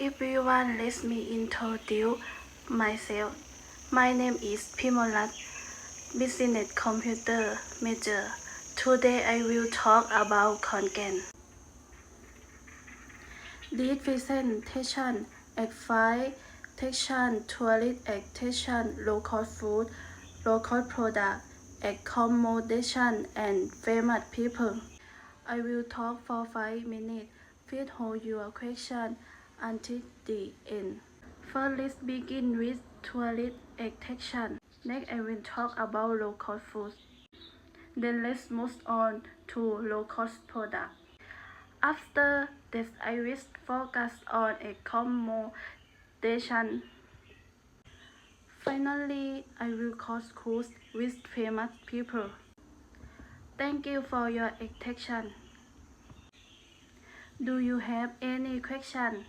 everyone, let me introduce myself. My name is Pimolat, Business Computer Major. Today I will talk about content. This presentation expectation tourist attraction, local food, local product, accommodation, and famous people. I will talk for 5 minutes. Please hold your question until the end. First, let's begin with tourist attraction. Next, I will talk about local food. Then let's move on to local product. After that, I will focus on accommodation. Finally, I will discuss with famous people. Thank you for your attention. Do you have any question?